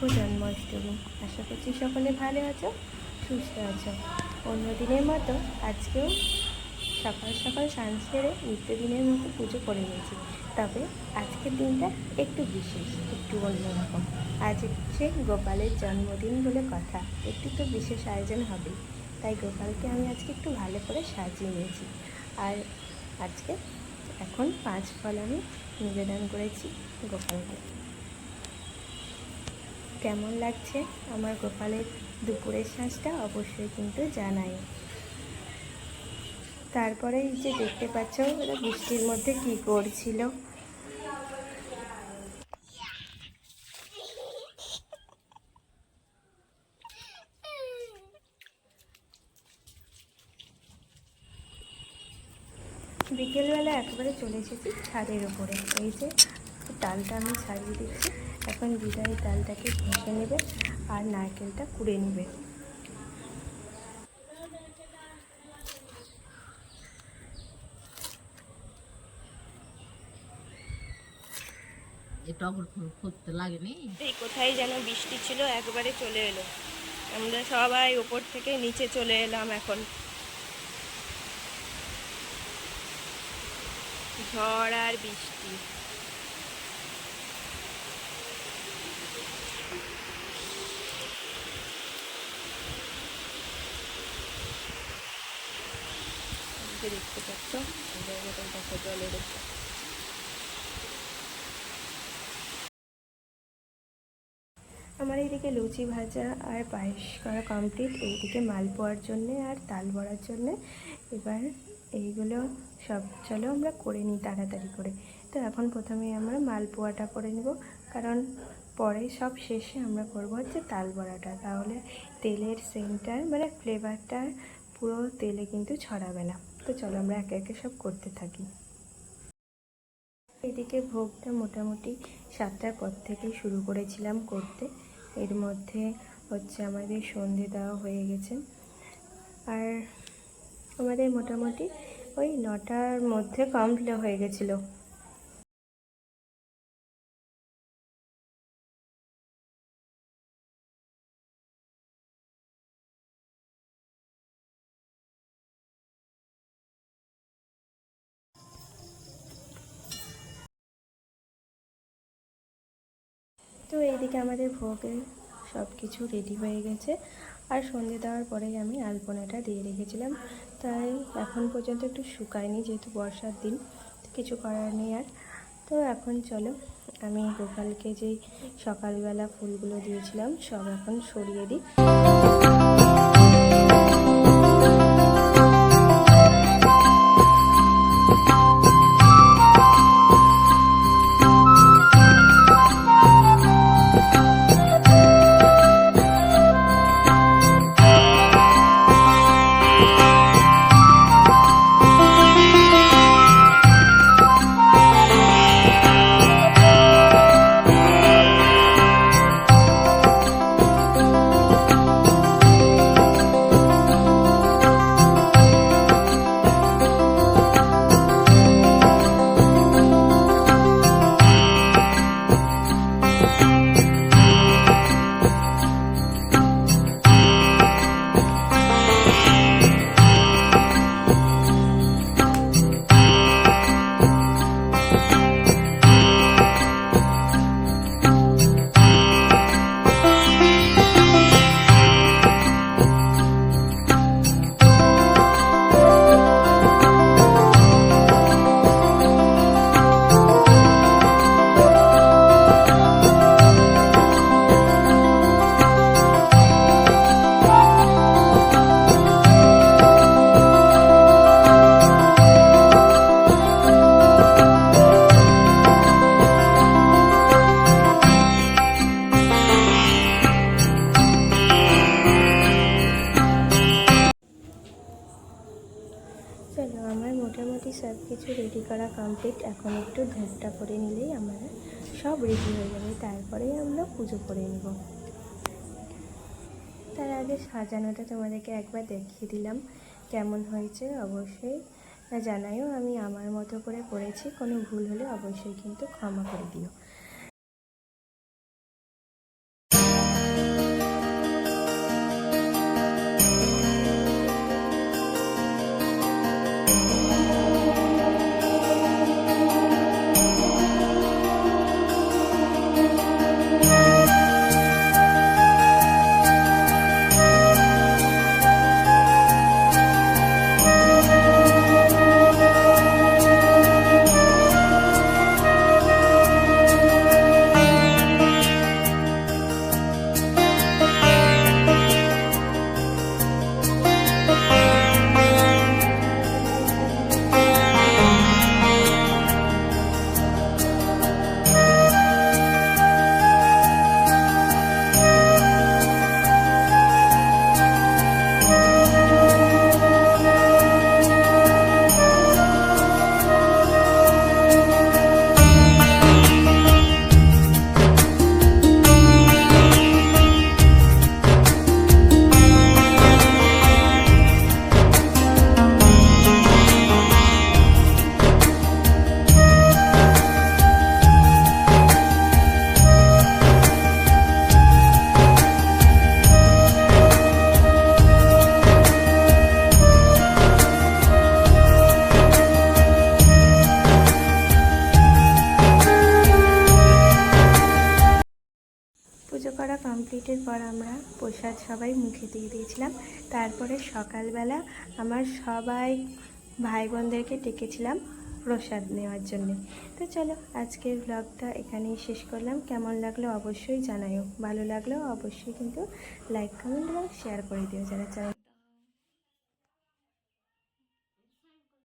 শুভ জন্মাষ্টমী আশা করছি সকলে ভালো আছো, সুস্থ আছো। অন্য দিনের মতো আজকেও সকাল সকাল স্নান সেরে নিত্যদিনের মতো পুজো করে নিয়েছি। তবে আজকের দিনটা একটু বিশেষ, একটু অন্যরকম। আজ হচ্ছে গোপালের জন্মদিন বলে কথা। একটু তো বিশেষ আয়োজন হবে, তাই গোপালকে আমি আজকে একটু ভালো করে সাজিয়ে নিয়েছি। আর আজকে এখন পাঁচ ফল আমি নিবেদন করেছি গোপালকে। কেমন লাগছে আমার গোপালের দুপুরের সাজটা অবশ্যই কিন্তু জানাই। তারপরে যে দেখতে পাচ্ছ ওরা বৃষ্টির মধ্যে কি করছিল। বিকেলবেলা একেবারে চলে এসেছি ছাদের ওপরে এই যে ডালটা আমি ছাড়িয়ে দিচ্ছি। এখন বিদায় ডালটাকে ঘষে নেবে আর নারকেলটা কুড়ে নেবে। কোথায় যেন বৃষ্টি ছিল একবারে চলে এলো। আমরা সবাই ওপর থেকে নিচে চলে এলাম এখন। ঝড় আর বৃষ্টি। যে দেখতে পাচ্ছ মতন দেখো জলের আমার এইদিকে লুচি ভাজা আর পায়েস করা কমপ্লিট এইদিকে মালপোয়ার জন্যে আর তাল বড়ার জন্যে। এবার এইগুলো সব, চলো আমরা করে নিই তাড়াতাড়ি করে। তো এখন প্রথমে আমরা মালপোয়াটা করে নিব, কারণ পরে সব শেষে আমরা করব হচ্ছে তাল বড়াটা তাহলে তেলের সেন্টার মানে ফ্লেভারটা পুরো তেলে কিন্তু ছড়াবে না। তো চলো আমরা একে একে সব করতে থাকি। এদিকে ভোগটা মোটামুটি সাতটার পর থেকেই শুরু করেছিলাম করতে। এর মধ্যে হচ্ছে আমাদের সন্ধে দেওয়া হয়ে গেছে। আর আমাদের মোটামুটি ওই নটার মধ্যে কমপ্লিট হয়ে গেছিল। তো এইদিকে আমাদের ভোগের সব কিছু রেডি হয়ে গেছে। আর সন্ধে দেওয়ার পরেই আমি আলপনাটা দিয়ে রেখেছিলাম। তাই এখন পর্যন্ত একটু শুকায়নি যেহেতু বর্ষার দিন কিছু করার নেই আর। তো এখন চলো, আমি গোপালকে যেই সকালবেলা ফুলগুলো দিয়েছিলাম, সব এখন সরিয়ে দিই। সব কিছু রেডি করা কমপ্লিট এখন একটু ধূপটা করে নিলেই আমরা সব রেডি হয়ে যাবে। তারপরেই আমরা পুজো করে নেব। তার আগে সাজানোটা তোমাদেরকে একবার দেখিয়ে দিলাম। কেমন হয়েছে অবশ্যই জানাইও আমি আমার মতো করে করেছি। কোনো ভুল হলে অবশ্যই কিন্তু ক্ষমা করে দিও। লাস্টের পর আমরা প্রসাদ সবাই মুখে দিয়ে দিয়েছিলাম। তারপরে সকালবেলা আমার সবাই ভাই বোনদেরকে ডেকেছিলাম প্রসাদ নেওয়ার জন্যে। তো চলো, আজকের ব্লগটা এখানেই শেষ করলাম। কেমন লাগল অবশ্যই জানাইও ভালো লাগলেও অবশ্যই কিন্তু লাইক কমেন্ট এবং শেয়ার করে দিও যারা চ্যানেল